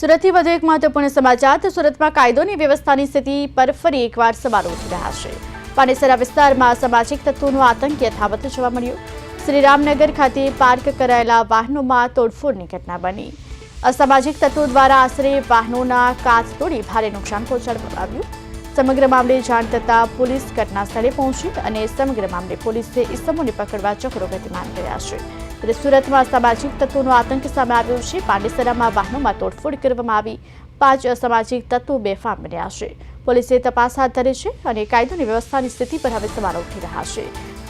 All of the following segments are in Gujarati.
સુરતથી વધુ એક મહત્વપૂર્ણ સમાચાર. તો સુરતમાં કાયદોની વ્યવસ્થાની સ્થિતિ પર ફરી એકવાર સવાલો ઉઠી રહ્યા છે. પાનેસરા વિસ્તારમાં સામાજિક તત્વોનો આતંક યથાવત જોવા મળ્યો. શ્રીરામનગર ખાતે પાર્ક કરાયેલા વાહનોમાં તોડફોડની ઘટના બની. અસામાજિક તત્વો દ્વારા આશરે વાહનોના કાચ તોડી ભારે નુકસાન પહોંચાડવામાં આવ્યું. સમગ્ર મામલે જાણ થતાં પોલીસ ઘટના સ્થળે પહોંચી અને સમગ્ર મામલે પોલીસે ઇસમોને પકડવા ચક્રો ગતિમાન કર્યા છે. ત્યારે સુરતમાં સામાજિક તત્વોનો આતંક સામે આવ્યો છે. પાંડેસરામાં વાહનોમાં તોડફોડ કરવામાં આવી. પાંચ અસામાજિક તત્વો બેફામ બન્યા છે. પોલીસે તપાસ હાથ ધરી છે અને કાયદોની વ્યવસ્થાની સ્થિતિ પર હવે સવાલો ઉઠી રહ્યા છે.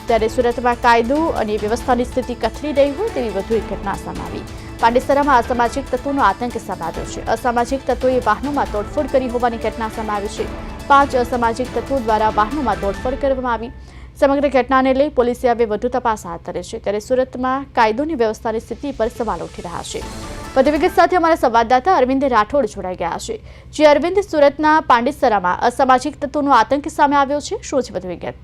ત્યારે સુરતમાં કાયદો અને વ્યવસ્થાની સ્થિતિ કથળી રહી હોય તેવી વધુ એક ઘટના સામે આવી. પાંડેસરામાં અસામાજિક તત્વોનો આતંક સામે છે. અસામાજિક તત્વોએ વાહનોમાં તોડફોડ કરી હોવાની ઘટના સામે આવી છે. પાંચ અસામાજિક તત્વો દ્વારા વાહનોમાં તોડફોડ કરવામાં આવી. સમગ્ર ઘટનાને લઈ પોલીસે હવે વધુ તપાસ હાથ ધરી છે. ત્યારે સુરતમાં કાયદોની વ્યવસ્થાની સ્થિતિ પર સવાલ ઉઠી રહ્યા છે. વધુ વિગત સાથે અમારા સંવાદદાતા અરવિંદ રાઠોડ જોડાઈ ગયા છે. જે અરવિંદ, સુરતના પાંડિસરામાં અસામાજિક તત્વોનો આતંક સામે આવ્યો છે. શું છે વધુ વિગત?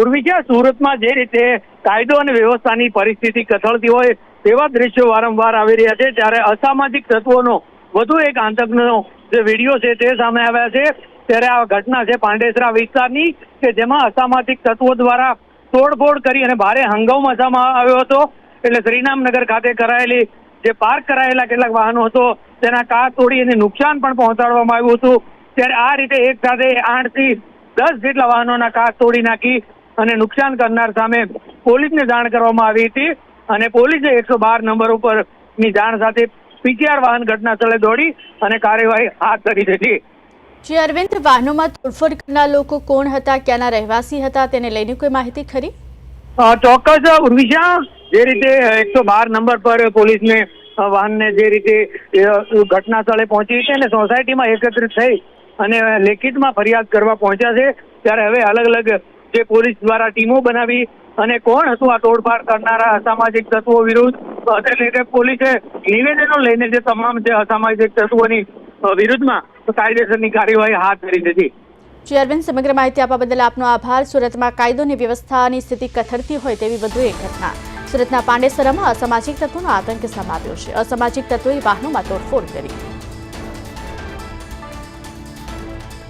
ઉર્વી છે સુરતમાં જે રીતે કાયદો અને વ્યવસ્થાની પરિસ્થિતિ કથળતી હોય તેવા દ્રશ્યો વારંવાર આવી રહ્યા છે. ત્યારે અસામાજિક તત્વોનો વધુ એક આતંકનો જે વીડિયો છે તે સામે આવ્યા છે. ત્યારે આ ઘટના છે પાંડેસરા વિસ્તારની કે જેમાં અસામાજિક તત્વો દ્વારા તોડફોડ કરી અને ભારે હંગામ મચાવવામાં આવ્યો હતો. એટલે શ્રીરામનગર ખાતે કરાયેલી જે પાર્ક કરાયેલા કેટલાક વાહનો હતો, તેના કાચ તોડી અને નુકસાન પણ પહોંચાડવામાં આવ્યું હતું. ત્યારે આ રીતે એક સાથે આઠથી દસ જેટલા વાહનોના કાર તોડી નાખી અને નુકસાન કરનાર સામે પોલીસને જાણ કરવામાં આવી હતી અને પોલીસે એકસો બાર નંબર ઉપરની જાણ સાથે પીટીઆર વાહન ઘટના સ્થળે દોડી અને કાર્યવાહી હાથ ધરી હતી જે અરવિંદ વાહનોમાં તોડફોડ કરનાર લોકો કોણ હતા ક્યાંના રહેવાસી હતા તેને લઈને કોઈ માહિતી ખરી? ચોક્કસ ઉર્વિશા જે રીતે એકસો બાર નંબર પર પોલીસને વાહનને જે રીતે ઘટના સ્થળે પહોંચી છે અને સોસાયટીમાં એકત્રિત થઈ અને લેખિતમાં ફરિયાદ કરવા પહોંચ્યા છે ત્યારે હવે અલગ અલગ જે પોલીસ દ્વારા ટીમો બનાવી અને કોણ હતું આ તોડફાડ કરનારા અસામાજિક તત્વો વિરુદ્ધ અ, તે રીતે પોલીસે નિવેદનો લઈને જે તમામ જે અસામાજિક તત્વોની વિરુદ્ધમાં કાયદેસરની કાર્યવાહી હાથ ધરી હતી ચેરમેન, સમગ્ર માહિતી આપવા બદલ આપનો આભાર. સુરતમાં કાયદોની વ્યવસ્થાની સ્થિતિ કથળતી હોય તેવી વધુ એક ઘટના. સુરતના પાંડેસરામાં અસામાજિક તત્વોનો આતંક સમાવ્યો છે. અસામાજિક તત્વોએ વાહનોમાં તોડફોડ કરી.